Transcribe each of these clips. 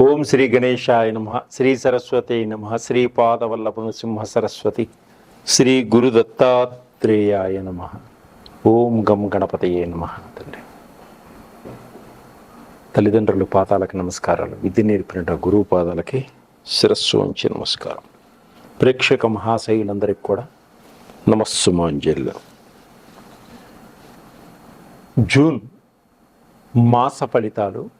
ఓం శ్రీ గణేశాయ నమ శ్రీ సరస్వతి నమ శ్రీ పాదవల్లభ సింహ సరస్వతి శ్రీ గురు దత్తాత్రేయాయ నమ. ఓం గం గణపతయే నమ తండ్రి. తల్లిదండ్రులు పాదాలకు నమస్కారాలు. విద్య నేర్పిన గురువు పాదాలకి శిరస్సు వంచి నమస్కారం. ప్రేక్షక మహాశైలందరికీ కూడా నమస్సుమాంజల్లు జూన్ మాస ఫలితాలు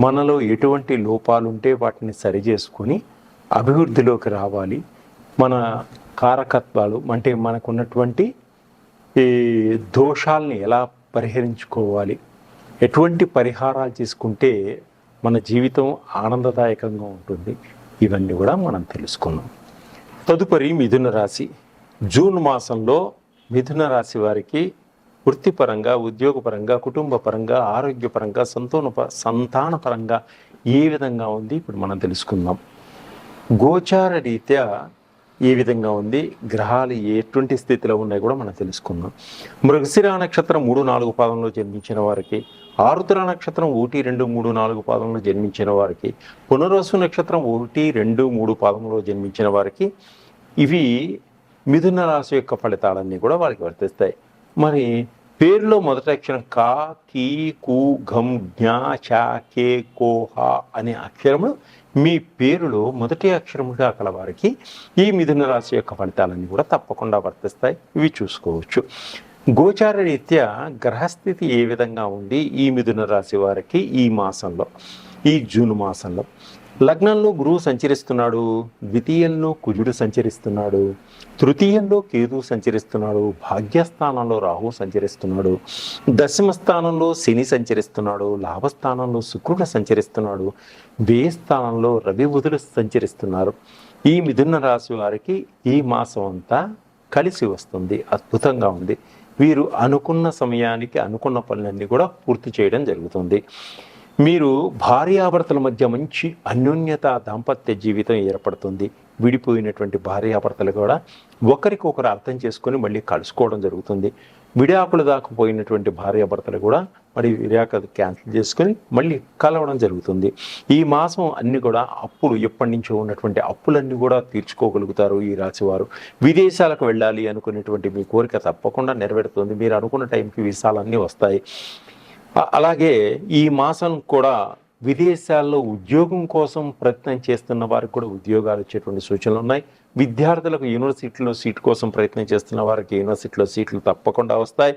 మనలో ఎటువంటి లోపాలు ఉంటే వాటిని సరిచేసుకొని అభివృద్ధిలోకి రావాలి. మన కారకత్వాలు అంటే మనకున్నటువంటి ఈ దోషాలని ఎలా పరిహరించుకోవాలి? ఎటువంటి పరిహారాలు చేసుకుంటే మన జీవితం ఆనందదాయకంగా ఉంటుంది? ఇవన్నీ కూడా మనం తెలుసుకున్నాం తదుపరి మిథున రాశి. జూన్ మాసంలో మిథున రాశి వారికి వృత్తిపరంగా ఉద్యోగపరంగా కుటుంబ పరంగా ఆరోగ్యపరంగా సంతాన సంతాన పరంగా ఏ విధంగా ఉంది? ఇప్పుడు మనం తెలుసుకుందాం. గోచార రీత్యా ఏ విధంగా ఉంది? గ్రహాలు ఎటువంటి స్థితిలో ఉన్నాయి కూడా మనం తెలుసుకుందాం. మృగశిర నక్షత్రం మూడు నాలుగు పాదంలో జన్మించిన వారికి ఆరుద్ర నక్షత్రం ఒకటి రెండు మూడు నాలుగు పాదంలో జన్మించిన వారికి పునర్వసు నక్షత్రం ఒకటి రెండు మూడు పాదంలో జన్మించిన వారికి ఇవి మిథున రాశి యొక్క ఫలితాలన్నీ కూడా వారికి వర్తిస్తాయి. మరి పేరులో మొదటి అక్షరం కా కీ కు ఘం జ్ఞా చా కే కో హా అనే అక్షరములు మీ పేరులో మొదటి అక్షరముగా కలవారికి ఈ మిథున రాశి యొక్క ఫలితాలన్నీ కూడా తప్పకుండా వర్తిస్తాయి. ఇవి చూసుకోవచ్చు. గోచార రీత్యా గ్రహస్థితి ఏ విధంగా ఉంది ఈ మిథున రాశి వారికి ఈ మాసంలో ఈ జూన్ మాసంలో లగ్నంలో గురువు సంచరిస్తున్నాడు ద్వితీయంలో కుజుడు సంచరిస్తున్నాడు తృతీయంలో కేతు సంచరిస్తున్నాడు భాగ్యస్థానంలో రాహు సంచరిస్తున్నాడు దశమ స్థానంలో శని సంచరిస్తున్నాడు లాభస్థానంలో శుక్రుడు సంచరిస్తున్నాడు వ్యయ స్థానంలో రవి బుధులు సంచరిస్తున్నారు. ఈ మిథున రాశి వారికి ఈ మాసం అంతా కలిసి వస్తుంది అద్భుతంగా ఉంది. వీరు అనుకున్న సమయానికి అనుకున్న పనులన్నీ కూడా పూర్తి చేయడం జరుగుతుంది. మీరు భార్యాభర్తల మధ్య మంచి అన్యోన్యత దాంపత్య జీవితం ఏర్పడుతుంది. విడిపోయినటువంటి భార్యాభర్తలు కూడా ఒకరికొకరు అర్థం చేసుకొని మళ్ళీ కలుసుకోవడం జరుగుతుంది. విడాకులు దాకా పోయినటువంటి భార్యాభర్తలు కూడా మరి విడాక క్యాన్సిల్ చేసుకొని మళ్ళీ కలవడం జరుగుతుంది. ఈ మాసం అన్ని కూడా అప్పులు ఎప్పటి నుంచో ఉన్నటువంటి అప్పులన్నీ కూడా తీర్చుకోగలుగుతారు ఈ రాశివారు. విదేశాలకు వెళ్ళాలి అనుకునేటువంటి మీ కోరిక తప్పకుండా నెరవేరుతుంది. మీరు అనుకున్న టైంకి వీసాలన్నీ వస్తాయి. అలాగే ఈ మాసం కూడా విదేశాల్లో ఉద్యోగం కోసం ప్రయత్నం చేస్తున్న వారికి కూడా ఉద్యోగాలు వచ్చేటువంటి సూచనలు ఉన్నాయి. విద్యార్థులకు యూనివర్సిటీలో సీట్ కోసం ప్రయత్నం చేస్తున్న వారికి యూనివర్సిటీలో సీట్లు తప్పకుండా వస్తాయి.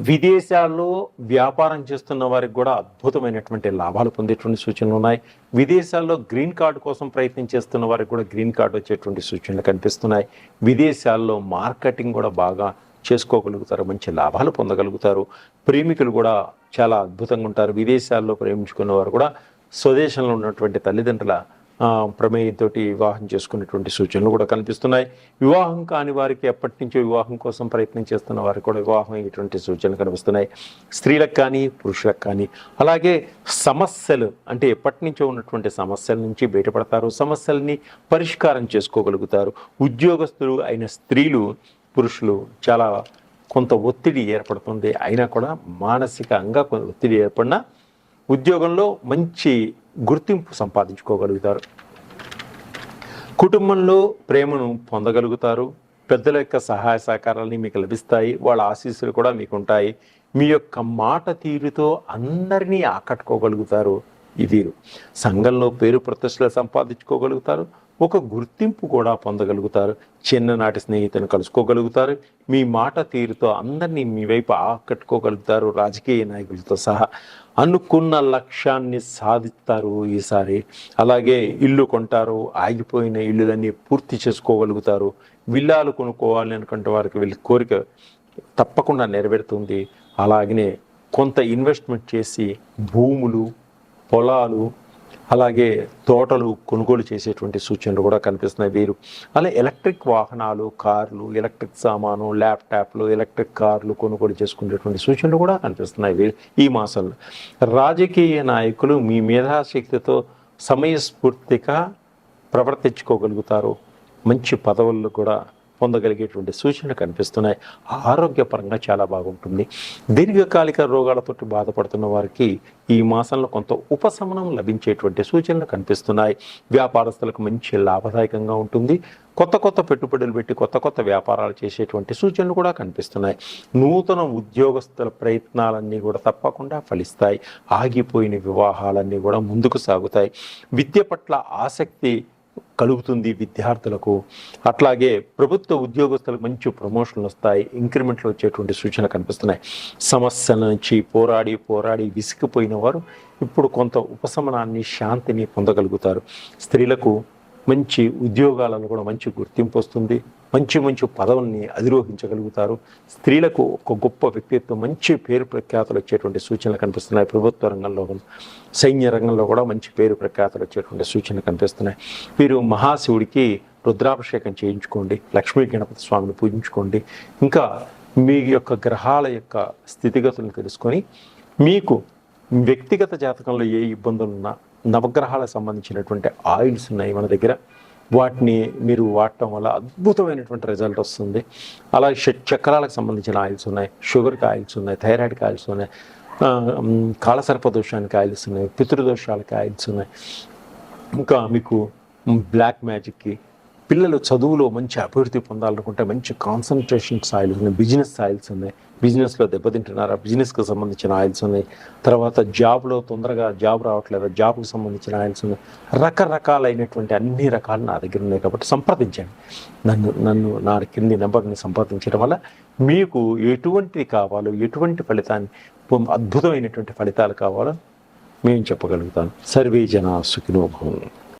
విదేశాల్లో వ్యాపారం చేస్తున్న వారికి కూడా అద్భుతమైనటువంటి లాభాలు పొందేటువంటి సూచనలు ఉన్నాయి. విదేశాల్లో గ్రీన్ కార్డు కోసం ప్రయత్నం చేస్తున్న వారికి కూడా గ్రీన్ కార్డు వచ్చేటువంటి సూచనలు కనిపిస్తున్నాయి. విదేశాల్లో మార్కెటింగ్ కూడా బాగా చేసుకోగలుగుతారు మంచి లాభాలు పొందగలుగుతారు. ప్రేమికులు కూడా చాలా అద్భుతంగా ఉంటారు. విదేశాల్లో ప్రేమించుకున్న వారు కూడా స్వదేశంలో ఉన్నటువంటి తల్లిదండ్రుల ప్రమేయంతో వివాహం చేసుకునేటువంటి సూచనలు కూడా కనిపిస్తున్నాయి. వివాహం కాని వారికి ఎప్పటి నుంచో వివాహం కోసం ప్రయత్నం చేస్తున్న వారికి కూడా వివాహం అయ్యేటువంటి సూచనలు కనిపిస్తున్నాయి. స్త్రీలకు కానీ పురుషులకు కానీ. అలాగే సమస్యలు అంటే ఎప్పటి నుంచో ఉన్నటువంటి సమస్యల నుంచి బయటపడతారు. సమస్యల్ని పరిష్కారం చేసుకోగలుగుతారు. ఉద్యోగస్తులు అయిన స్త్రీలు పురుషులు చాలా కొంత ఒత్తిడి ఏర్పడుతుంది. అయినా కూడా మానసికంగా కొంత ఒత్తిడి ఏర్పడినా ఉద్యోగంలో మంచి గుర్తింపు సంపాదించుకోగలుగుతారు. కుటుంబంలో ప్రేమను పొందగలుగుతారు. పెద్దల యొక్క సహాయ సహకారాలని మీకు లభిస్తాయి. వాళ్ళ ఆశీస్సులు కూడా మీకు ఉంటాయి. మీ యొక్క మాట తీరుతో అందరినీ ఆకట్టుకోగలుగుతారు ఈ సంఘంలో పేరు ప్రతిష్టలు సంపాదించుకోగలుగుతారు. ఒక గుర్తింపు కూడా పొందగలుగుతారు. చిన్ననాటి స్నేహితులను కలుసుకోగలుగుతారు. మీ మాట తీరుతో అందరినీ మీ వైపు ఆకట్టుకోగలుగుతారు. రాజకీయ నాయకులతో సహా అనుకున్న లక్ష్యాన్ని సాధిస్తారు ఈసారి. అలాగే ఇల్లు కొంటారు ఆగిపోయిన ఇల్లులన్నీ పూర్తి చేసుకోగలుగుతారు. విల్లాలు కొనుక్కోవాలి అనుకుంటే వారికి వీళ్ళ కోరిక తప్పకుండా నెరవేరుతుంది. అలాగనే కొంత ఇన్వెస్ట్మెంట్ చేసి భూములు పొలాలు అలాగే తోటలు కొనుగోలు చేసేటువంటి సూచనలు కూడా కనిపిస్తున్నాయి. వీరు అలాగే ఎలక్ట్రిక్ వాహనాలు కార్లు ఎలక్ట్రిక్ సామాను ల్యాప్టాప్లు ఎలక్ట్రిక్ కార్లు కొనుగోలు చేసుకునేటువంటి సూచనలు కూడా కనిపిస్తున్నాయి. వీరు ఈ మాసంలో రాజకీయ నాయకులు మీ మేధాశక్తితో సమయస్ఫూర్తిగా ప్రవర్తించుకోగలుగుతారు. మంచి పదవుల్లో కూడా పొందగలిగేటువంటి సూచనలు కనిపిస్తున్నాయి. ఆరోగ్యపరంగా చాలా బాగుంటుంది. దీర్ఘకాలిక రోగాలతో బాధపడుతున్న వారికి ఈ మాసంలో కొంత ఉపశమనం లభించేటువంటి సూచనలు కనిపిస్తున్నాయి. వ్యాపారస్తులకు మంచి లాభదాయకంగా ఉంటుంది. కొత్త కొత్త పెట్టుబడులు పెట్టి కొత్త కొత్త వ్యాపారాలు చేసేటువంటి సూచనలు కూడా కనిపిస్తున్నాయి. నూతన ఉద్యోగస్తుల ప్రయత్నాలన్నీ కూడా తప్పకుండా ఫలిస్తాయి. ఆగిపోయిన వివాహాలన్నీ కూడా ముందుకు సాగుతాయి. విద్య పట్ల ఆసక్తి కలుగుతుంది విద్యార్థులకు. అట్లాగే ప్రభుత్వ ఉద్యోగస్తులకు మంచి ప్రమోషన్లు వస్తాయి. ఇంక్రిమెంట్లు వచ్చేటువంటి సూచనలు కనిపిస్తున్నాయి. సమస్యల నుంచి పోరాడి పోరాడి విసిగిపోయిన వారు ఇప్పుడు కొంత ఉపశమనాన్ని శాంతిని పొందగలుగుతారు. స్త్రీలకు మంచి ఉద్యోగాలను కూడా మంచి గుర్తింపు వస్తుంది. మంచి మంచి పదవుల్ని అధిరోహించగలుగుతారు. స్త్రీలకు ఒక గొప్ప వ్యక్తిత్వం మంచి పేరు ప్రఖ్యాతలు వచ్చేటువంటి సూచనలు కనిపిస్తున్నాయి. ప్రభుత్వ రంగంలో సైన్య రంగంలో కూడా మంచి పేరు ప్రఖ్యాతలు వచ్చేటువంటి సూచనలు కనిపిస్తున్నాయి. వీరు మహాశివుడికి రుద్రాభిషేకం చేయించుకోండి లక్ష్మీ గణపతి స్వామిని పూజించుకోండి. ఇంకా మీ యొక్క గ్రహాల యొక్క స్థితిగతులను తెలుసుకొని మీకు వ్యక్తిగత జాతకంలో ఏ ఇబ్బందులు ఉన్నా నవగ్రహాలకు సంబంధించినటువంటి ఆయిల్స్ ఉన్నాయి మన దగ్గర. వాటిని మీరు వాడటం వల్ల అద్భుతమైనటువంటి రిజల్ట్ వస్తుంది. అలాగే షట్ చక్రాలకు సంబంధించిన ఆయిల్స్ ఉన్నాయి. షుగర్కి ఆయిల్స్ ఉన్నాయి. థైరాయిడ్కి ఆయిల్స్ ఉన్నాయి. కాలసర్ప దోషానికి ఆయిల్స్ ఉన్నాయి. పితృదోషాలకి ఆయిల్స్ ఉన్నాయి. ఇంకా మీకు బ్లాక్ మ్యాజిక్కి పిల్లలు చదువులో మంచి అభివృద్ధి పొందాలనుకుంటే మంచి కాన్సన్ట్రేషన్ ఆయిల్స్ ఉన్నాయి. బిజినెస్ ఆయిల్స్ ఉన్నాయి. బిజినెస్లో దెబ్బతింటున్నారా? బిజినెస్కి సంబంధించిన ఆయిల్స్ ఉన్నాయి. తర్వాత జాబ్లో తొందరగా జాబ్ రావట్లేదు? జాబ్కి సంబంధించిన ఆయిల్స్ ఉన్నాయి. రకరకాలైనటువంటి అన్ని రకాలు నా దగ్గర ఉన్నాయి కాబట్టి సంప్రదించండి. నన్ను నన్ను నా కింది నెంబర్ని సంప్రదించడం వల్ల మీకు ఎటువంటి కావాలో ఎటువంటి ఫలితాన్ని అద్భుతమైనటువంటి ఫలితాలు కావాలో మేము చెప్పగలుగుతాం. సర్వే జన సుఖినోభవం